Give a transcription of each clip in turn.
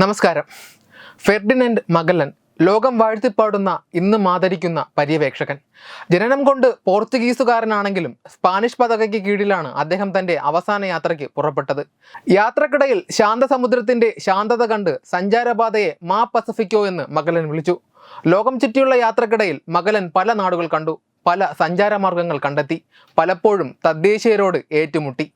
നമസ്കാരം. ഫെർഡിനൻഡ് മഗല്ലൻ ലോകം വാഴ്ത്തിപ്പാടുന്ന ഇന്ന് മാതരിക്കുന്ന പര്യവേക്ഷകൻ. ജനനം കൊണ്ട് പോർച്ചുഗീസുകാരനാണെങ്കിലും സ്പാനിഷ് പതകയ്ക്ക് കീഴിലാണ് അദ്ദേഹം തന്റെ അവസാന യാത്രയ്ക്ക് പുറപ്പെട്ടത്. യാത്രക്കിടയിൽ ശാന്തസമുദ്രത്തിന്റെ ശാന്തത കണ്ട് സഞ്ചാരപാതയെ മാ പസഫിക്കോ എന്ന് മകലൻ വിളിച്ചു. ലോകം ചുറ്റിയുള്ള യാത്രക്കിടയിൽ മകലൻ പല നാടുകൾ കണ്ടു. പല സഞ്ചാരമാർഗങ്ങൾ കണ്ടെത്തി. പലപ്പോഴും തദ്ദേശീയരോട് ഏറ്റുമുട്ടി.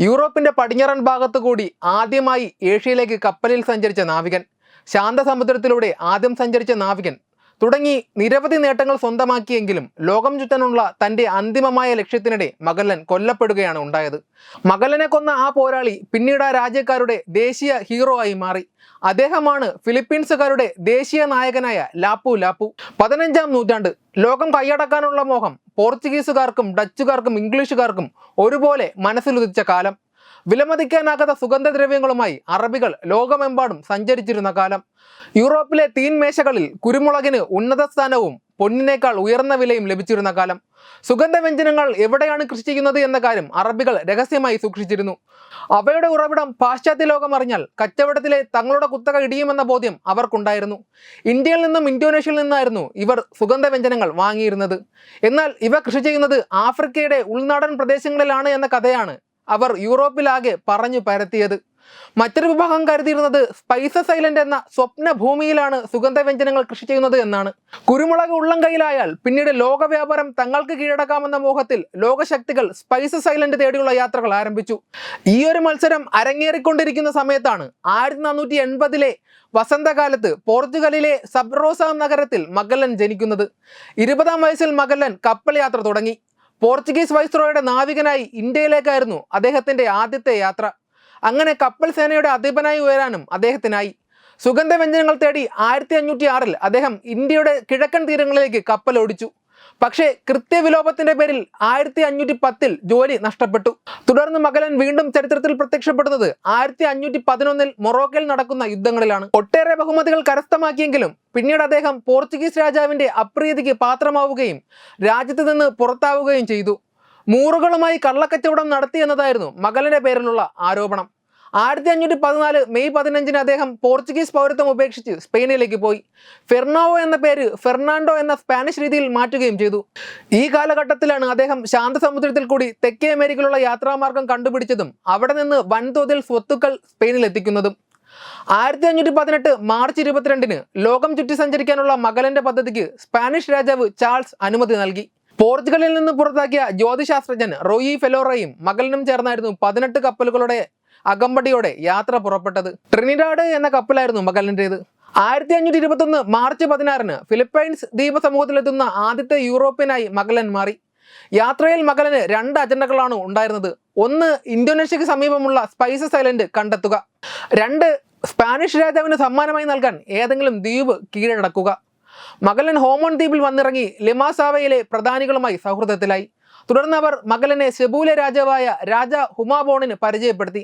യൂറോപ്പിന്റെ പടിഞ്ഞാറൻ ഭാഗത്തു കൂടി ആദ്യമായി ഏഷ്യയിലേക്ക് കപ്പലിൽ സഞ്ചരിച്ച നാവികൻ. ശാന്തസമുദ്രത്തിലൂടെ ആദ്യം സഞ്ചരിച്ച നാവികൻ തുടങ്ങി നിരവധി നേട്ടങ്ങൾ സ്വന്തമാക്കിയെങ്കിലും ലോകം ചുറ്റാനുള്ള തന്റെ അന്തിമമായ ലക്ഷ്യത്തിനിടെ മഗല്ലൻ കൊല്ലപ്പെടുകയാണ് ഉണ്ടായത്. മഗല്ലനെ കൊന്ന ആ പോരാളി പിന്നീട് ആ രാജ്യക്കാരുടെ ദേശീയ ഹീറോ ആയി മാറി. അദ്ദേഹമാണ് ഫിലിപ്പീൻസുകാരുടെ ദേശീയ നായകനായ ലാപ്പു ലാപ്പു. പതിനഞ്ചാം നൂറ്റാണ്ട് ലോകം കൈയടക്കാനുള്ള മോഹം പോർച്ചുഗീസുകാർക്കും ഡച്ചുകാർക്കും ഇംഗ്ലീഷുകാർക്കും ഒരുപോലെ മനസ്സിലുദിച്ച കാലം. വിലമതിക്കാനാകാത്ത സുഗന്ധദ്രവ്യങ്ങളുമായി അറബികൾ ലോകമെമ്പാടും സഞ്ചരിച്ചിരുന്ന കാലം. യൂറോപ്പിലെ തീൻമേശകളിൽ കുരുമുളകിന് ഉന്നത സ്ഥാനവും പൊന്നിനേക്കാൾ ഉയർന്ന വിലയും ലഭിച്ചിരുന്ന കാലം. സുഗന്ധവ്യഞ്ജനങ്ങൾ എവിടെയാണ് കൃഷി ചെയ്യുന്നത് എന്ന കാര്യം അറബികൾ രഹസ്യമായി സൂക്ഷിച്ചിരുന്നു. അവയുടെ ഉറവിടം പാശ്ചാത്യ ലോകം അറിഞ്ഞാൽ കച്ചവടത്തിലെ തങ്ങളുടെ കുത്തക ഇടിയുമെന്ന ബോധ്യം അവർക്കുണ്ടായിരുന്നു. ഇന്ത്യയിൽ നിന്നും ഇന്തോനേഷ്യയിൽ നിന്നായിരുന്നു ഇവർ സുഗന്ധവ്യഞ്ജനങ്ങൾ വാങ്ങിയിരുന്നത്. എന്നാൽ ഇവ കൃഷി ചെയ്യുന്നത് ആഫ്രിക്കയുടെ ഉൾനാടൻ പ്രദേശങ്ങളിലാണ് എന്ന കഥയാണ് അവർ യൂറോപ്പിലാകെ പറഞ്ഞു പരത്തിയത്. മറ്റൊരു വിഭാഗം കരുതിയിരുന്നത് സ്പൈസസ് ഐലൻഡ് എന്ന സ്വപ്ന ഭൂമിയിലാണ് സുഗന്ധവ്യഞ്ജനങ്ങൾ കൃഷി ചെയ്യുന്നത് എന്നാണ്. കുരുമുളക് ഉള്ളം കയ്യിലായാൽ പിന്നീട് ലോക വ്യാപാരം തങ്ങൾക്ക് കീഴടക്കാമെന്ന മോഹത്തിൽ ലോകശക്തികൾ സ്പൈസസ് ഐലൻഡ് തേടിയുള്ള യാത്രകൾ ആരംഭിച്ചു. ഈ ഒരു മത്സരം അരങ്ങേറിക്കൊണ്ടിരിക്കുന്ന സമയത്താണ് ആയിരത്തി നാനൂറ്റി എൺപതിലെ വസന്തകാലത്ത് പോർച്ചുഗലിലെ സബ്രോസ നഗരത്തിൽ മഗല്ലൻ ജനിക്കുന്നത്. ഇരുപതാം വയസ്സിൽ മഗല്ലൻ കപ്പൽ യാത്ര തുടങ്ങി. പോർച്ചുഗീസ് വൈസ്രോയുടെ നാവികനായി ഇന്ത്യയിലേക്കായിരുന്നു അദ്ദേഹത്തിന്റെ ആദ്യത്തെ യാത്ര. അങ്ങനെ കപ്പൽ സേനയുടെ അധിപനായി ഉയരാനും അദ്ദേഹത്തിനായി. സുഗന്ധവ്യഞ്ജനങ്ങൾ തേടി ആയിരത്തി അഞ്ഞൂറ്റി ആറിൽ അദ്ദേഹം ഇന്ത്യയുടെ കിഴക്കൻ തീരങ്ങളിലേക്ക് കപ്പൽ ഓടിച്ചു. പക്ഷേ കൃത്യവിലോപത്തിന്റെ പേരിൽ ആയിരത്തി അഞ്ഞൂറ്റി പത്തിൽ ജോലി നഷ്ടപ്പെട്ടു. തുടർന്ന് മകലൻ വീണ്ടും ചരിത്രത്തിൽ പ്രത്യക്ഷപ്പെടുന്നത് ആയിരത്തി അഞ്ഞൂറ്റി പതിനൊന്നിൽ മൊറോക്കയിൽ നടക്കുന്ന യുദ്ധങ്ങളിലാണ്. ഒട്ടേറെ ബഹുമതികൾ കരസ്ഥമാക്കിയെങ്കിലും പിന്നീട് അദ്ദേഹം പോർച്ചുഗീസ് രാജാവിന്റെ അപ്രീതിക്ക് പാത്രമാവുകയും രാജ്യത്ത് നിന്ന് പുറത്താവുകയും ചെയ്തു. മൂറുകളുമായി കള്ളക്കച്ചവടം നടത്തി എന്നതായിരുന്നു മകലിന്റെ പേരിലുള്ള ആരോപണം. ആയിരത്തി അഞ്ഞൂറ്റി പതിനാല് മെയ് പതിനഞ്ചിന് അദ്ദേഹം പോർച്ചുഗീസ് പൗരത്വം ഉപേക്ഷിച്ച് സ്പെയിനിലേക്ക് പോയി. ഫെർണാവോ എന്ന പേര് ഫെർണാണ്ടോ എന്ന സ്പാനിഷ് രീതിയിൽ മാറ്റുകയും ചെയ്തു. ഈ കാലഘട്ടത്തിലാണ് അദ്ദേഹം ശാന്തസമുദ്രത്തിൽ കൂടി തെക്കേ അമേരിക്കയിലുള്ള യാത്രാമാർഗം കണ്ടുപിടിച്ചതും അവിടെ നിന്ന് വൻതോതിൽ സ്വത്തുക്കൾ സ്പെയിനിൽ എത്തിക്കുന്നതും. ആയിരത്തി അഞ്ഞൂറ്റി പതിനെട്ട് മാർച്ച് ഇരുപത്തിരണ്ടിന് ലോകം ചുറ്റി സഞ്ചരിക്കാനുള്ള മകലന്റെ പദ്ധതിക്ക് സ്പാനിഷ് രാജാവ് ചാൾസ് അനുമതി നൽകി. പോർച്ചുഗലിൽ നിന്ന് പുറത്താക്കിയ ജ്യോതിശാസ്ത്രജ്ഞൻ റോയി ഫെലോറയും മകലിനും ചേർന്നായിരുന്നു പതിനെട്ട് കപ്പലുകളുടെ അകമ്പടിയോടെ യാത്ര പുറപ്പെട്ടത്. ട്രിനിഡാഡ് എന്ന കപ്പലായിരുന്നു മകലിന്റെത് ആയിരത്തി അഞ്ഞൂറ്റി ഇരുപത്തൊന്ന് മാർച്ച് പതിനാറിന് ഫിലിപ്പൈൻസ് ദ്വീപ സമൂഹത്തിലെത്തുന്ന ആദ്യത്തെ യൂറോപ്യനായി മകലൻ മാറി. യാത്രയിൽ മകലന് രണ്ട് അജണ്ടകളാണ് ഉണ്ടായിരുന്നത്. ഒന്ന് ഇന്തോനേഷ്യക്ക് സമീപമുള്ള സ്പൈസസ് ഐലൻഡ് കണ്ടെത്തുക. രണ്ട് സ്പാനിഷ് രാജാവിന് സമ്മാനമായി നൽകാൻ ഏതെങ്കിലും ദ്വീപ് കീഴടക്കുക. മകലൻ ഹോമോൺ ദ്വീപിൽ വന്നിറങ്ങി ലിമാസാവയിലെ പ്രധാനികളുമായി സൗഹൃദത്തിലായി. തുടർന്ന് അവർ മകലനെ സെബൂലെ രാജാവായ രാജ ഹുമാബോണിന് പരിചയപ്പെടുത്തി.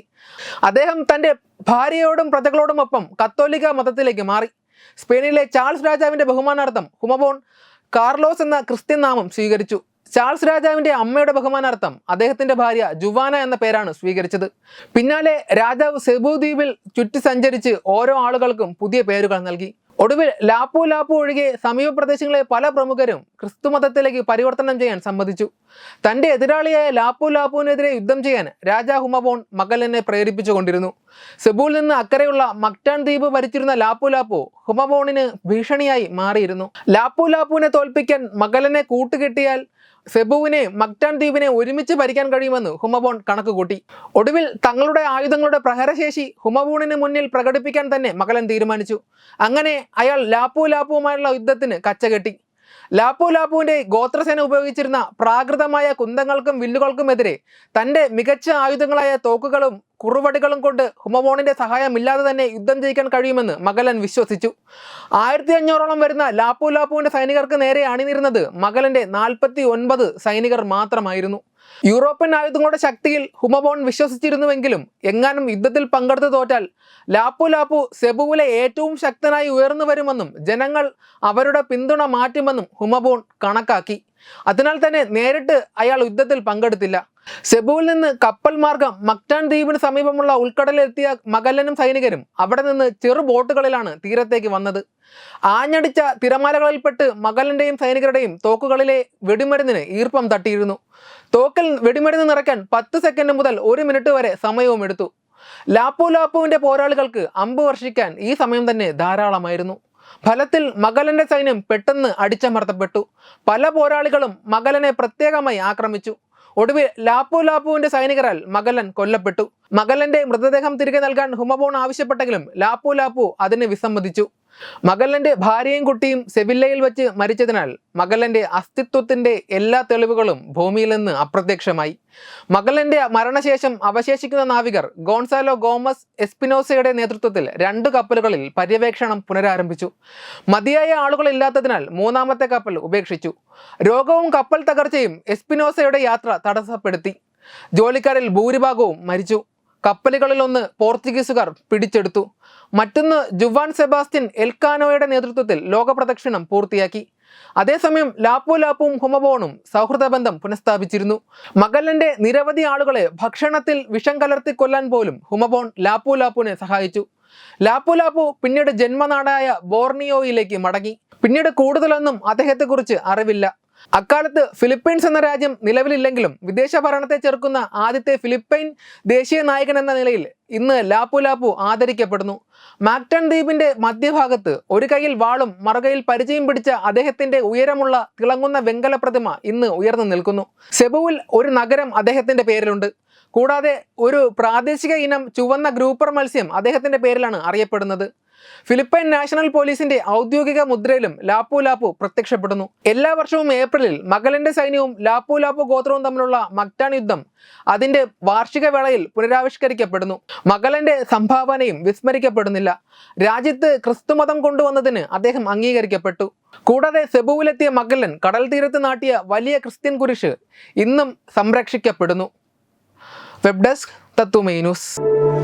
അദ്ദേഹം തന്റെ ഭാര്യയോടും പ്രജകളോടുമൊപ്പം കത്തോലിക്ക മതത്തിലേക്ക് മാറി. സ്പെയിനിലെ ചാൾസ് രാജാവിന്റെ ബഹുമാനാർത്ഥം ഹുമബോൺ കാർലോസ് എന്ന ക്രിസ്ത്യൻ നാമം സ്വീകരിച്ചു. ചാൾസ് രാജാവിന്റെ അമ്മയുടെ ബഹുമാനാർത്ഥം അദ്ദേഹത്തിന്റെ ഭാര്യ ജുവാന എന്ന പേരാണ് സ്വീകരിച്ചത്. പിന്നാലെ രാജാവ് സെബു ദ്വീപിൽ ചുറ്റി സഞ്ചരിച്ച് ഓരോ ആളുകൾക്കും പുതിയ പേരുകൾ നൽകി. ഒടുവിൽ ലാപ്പു ലാപ്പു ഒഴികെ സമീപ പ്രദേശങ്ങളിലെ പല പ്രമുഖരും ക്രിസ്തു മതത്തിലേക്ക് പരിവർത്തനം ചെയ്യാൻ സമ്മതിച്ചു. തന്റെ എതിരാളിയായ ലാപ്പു ലാപ്പുവിനെതിരെ യുദ്ധം ചെയ്യാൻ രാജാ ഹുമബോൺ മകലിനെ പ്രേരിപ്പിച്ചുകൊണ്ടിരുന്നു സെബൂൽ നിന്ന് അക്കരെയുള്ള മക്ടാൻ ദ്വീപ് ഭരിച്ചിരുന്ന ലാപ്പു ലാപ്പു ഹുമബോണിന് ഭീഷണിയായി മാറിയിരുന്നു. ലാപ്പു ലാപ്പുവിനെ തോൽപ്പിക്കാൻ മകലനെ കൂട്ടുകെട്ടിയാൽ സെബുവിനെ മക്ടാൻ ദ്വീപിനെ ഒരുമിച്ച് ഭരിക്കാൻ കഴിയുമെന്ന് ഹുമബോൺ കണക്കുകൂട്ടി. ഒടുവിൽ തങ്ങളുടെ ആയുധങ്ങളുടെ പ്രഹരശേഷി ഹുമബോണിന് മുന്നിൽ പ്രകടിപ്പിക്കാൻ തന്നെ മകലൻ തീരുമാനിച്ചു. അങ്ങനെ അയാൾ ലാപ്പു ലാപ്പുവുമായുള്ള യുദ്ധത്തിന് കച്ചകെട്ടി. ലാപ്പു ലാപ്പുവിന്റെ ഗോത്രസേന ഉപയോഗിച്ചിരുന്ന പ്രാകൃതമായ കുന്തങ്ങൾക്കും വില്ലുകൾക്കുമെതിരെ തന്റെ മികച്ച ആയുധങ്ങളായ തോക്കുകളും കുറുവടികളും കൊണ്ട് ഹുമവോണിന്റെ സഹായമില്ലാതെ തന്നെ യുദ്ധം ജയിക്കാൻ കഴിയുമെന്ന് മകലൻ വിശ്വസിച്ചു. ആയിരത്തി അഞ്ഞൂറോളം വരുന്ന ലാപ്പു ലാപ്പുവിന്റെ സൈനികർക്ക് നേരെ അണിനിരുന്നത് മകലന്റെ നാൽപ്പത്തി സൈനികർ മാത്രമായിരുന്നു. യൂറോപ്യൻ ആയുധങ്ങളുടെ ശക്തിയിൽ ഹുമബോൺ വിശ്വസിച്ചിരുന്നുവെങ്കിലും എങ്ങാനും യുദ്ധത്തിൽ പങ്കെടുത്തു തോറ്റാൽ ലാപ്പു ലാപ്പു സെബുവിലെ ഏറ്റവും ശക്തനായി ഉയർന്നു വരുമെന്നും ജനങ്ങൾ അവരുടെ പിന്തുണ മാറ്റുമെന്നും ഹുമബോൺ കണക്കാക്കി. അതിനാൽ തന്നെ നേരിട്ട് അയാൾ യുദ്ധത്തിൽ പങ്കെടുത്തില്ല. സെബുവിൽ നിന്ന് കപ്പൽ മാർഗം മക്ടാൻ ദ്വീപിന് സമീപമുള്ള ഉൾക്കടലിലെത്തിയ മഗല്ലനും സൈനികരും അവിടെ നിന്ന് ചെറു ബോട്ടുകളിലാണ് തീരത്തേക്ക് വന്നത്. ആഞ്ഞടിച്ച തിരമാലകളിൽപ്പെട്ട് മകലന്റെയും സൈനികരുടെയും തോക്കുകളിലെ വെടിമരുന്നിന് ഈർപ്പം തട്ടിയിരുന്നു. തോക്കിൽ വെടിമരുന്ന് നിറയ്ക്കാൻ പത്ത് സെക്കൻഡ് മുതൽ ഒരു മിനിറ്റ് വരെ സമയവും എടുത്തു. ലാപ്പു ലാപ്പുവിന്റെ പോരാളികൾക്ക് അമ്പ് വർഷിക്കാൻ ഈ സമയം തന്നെ ധാരാളമായിരുന്നു. ഫലത്തിൽ മഗലന്റെ സൈന്യം പെട്ടെന്ന് അടിച്ചമർത്തപ്പെട്ടു. പല പോരാളികളും മഗലനെ പ്രത്യേകമായി ആക്രമിച്ചു. ഒടുവിൽ ലാപ്പു ലാപ്പുവിന്റെ സൈനികരാൽ മഗലൻ കൊല്ലപ്പെട്ടു. മഗലന്റെ മൃതദേഹം തിരികെ നൽകാൻ ഹുമബോൺ ആവശ്യപ്പെട്ടെങ്കിലും ലാപ്പു ലാപ്പു അതിന് വിസമ്മതിച്ചു. മഗലന്റെ ഭാര്യയും കുട്ടിയും സെവില്ലയിൽ വെച്ച് മരിച്ചതിനാൽ മഗലന്റെ അസ്തിത്വത്തിന്റെ എല്ലാ തെളിവുകളും ഭൂമിയിൽ നിന്ന് അപ്രത്യക്ഷമായി. മഗലന്റെ മരണശേഷം അവശേഷിക്കുന്ന നാവികർ ഗോൺസാലോ ഗോമസ് എസ്പിനോസയുടെ നേതൃത്വത്തിൽ രണ്ട് കപ്പലുകളിൽ പര്യവേക്ഷണം പുനരാരംഭിച്ചു. മതിയായ ആളുകളില്ലാത്തതിനാൽ മൂന്നാമത്തെ കപ്പൽ ഉപേക്ഷിച്ചു. രോഗവും കപ്പൽ തകർച്ചയും എസ്പിനോസയുടെ യാത്ര തടസ്സപ്പെടുത്തി. ജോലിക്കാരിൽ ഭൂരിഭാഗവും മരിച്ചു. കപ്പലുകളിലൊന്ന് പോർച്ചുഗീസുകാർ പിടിച്ചെടുത്തു. മറ്റൊന്ന് ജുവാൻ സെബാസ്റ്റ്യൻ എൽക്കാനോയുടെ നേതൃത്വത്തിൽ ലോകപ്രദക്ഷിണം പൂർത്തിയാക്കി. അതേസമയം ലാപ്പു ലാപ്പും ഹുമബോണും സൗഹൃദ ബന്ധം പുനഃസ്ഥാപിച്ചിരുന്നു. മഗല്ലന്റെ നിരവധി ആളുകളെ ഭക്ഷണത്തിൽ വിഷം കലർത്തി കൊല്ലാൻ പോലും ഹുമബോൺ ലാപ്പു ലാപ്പുവിനെ സഹായിച്ചു. ലാപ്പു ലാപ്പു പിന്നീട് ജന്മനാടായ ബോർണിയോയിലേക്ക് മടങ്ങി. പിന്നീട് കൂടുതലൊന്നും അദ്ദേഹത്തെക്കുറിച്ച് അറിവില്ല. അക്കാലത്ത് ഫിലിപ്പീൻസ് എന്ന രാജ്യം നിലവിലില്ലെങ്കിലും വിദേശ ഭരണത്തെ ചെറുക്കുന്ന ആദ്യത്തെ ഫിലിപ്പൈൻ ദേശീയ നായകൻ എന്ന നിലയിൽ ഇന്ന് ലാപ്പു ലാപ്പു ആദരിക്കപ്പെടുന്നു. മാക്ടൺ ദ്വീപിന്റെ മധ്യഭാഗത്ത് ഒരു കൈയിൽ വാളും മറുകയിൽ പരിചയം പിടിച്ച അദ്ദേഹത്തിന്റെ ഉയരമുള്ള തിളങ്ങുന്ന വെങ്കല പ്രതിമ ഇന്ന് ഉയർന്നു നിൽക്കുന്നു. സെബുവിൽ ഒരു നഗരം അദ്ദേഹത്തിന്റെ പേരിലുണ്ട്. കൂടാതെ ഒരു പ്രാദേശിക ഇനം ചുവന്ന ഗ്രൂപ്പർ മത്സ്യം അദ്ദേഹത്തിന്റെ പേരിലാണ് അറിയപ്പെടുന്നത്. ഫിലിപ്പൈൻ നാഷണൽ പോലീസിന്റെ ഔദ്യോഗിക മുദ്രയിലും ലാപ്പു ലാപ്പു പ്രത്യക്ഷപ്പെടുന്നു. എല്ലാ വർഷവും ഏപ്രിലിൽ മകളിന്റെ സൈന്യവും ലാപ്പു ലാപ്പു ഗോത്രവും തമ്മിലുള്ള മക്ടാൻ യുദ്ധം അതിന്റെ വാർഷിക വേളയിൽ പുനരാവിഷ്കരിക്കപ്പെടുന്നു. മഗലന്റെ സംഭാവനയും വിസ്മരിക്കപ്പെടുന്നില്ല. രാജ്യത്ത് ക്രിസ്തുമതം കൊണ്ടുവന്നതിന് അദ്ദേഹം അംഗീകരിക്കപ്പെട്ടു. കൂടാതെ സെബുവിലെത്തിയ മകലൻ കടൽ തീരത്ത് നാട്ടിയ വലിയ ക്രിസ്ത്യൻ കുരിശ് ഇന്നും സംരക്ഷിക്കപ്പെടുന്നു. വെബ് ഡെസ്ക് തത്തുമൈ ന്യൂസ്.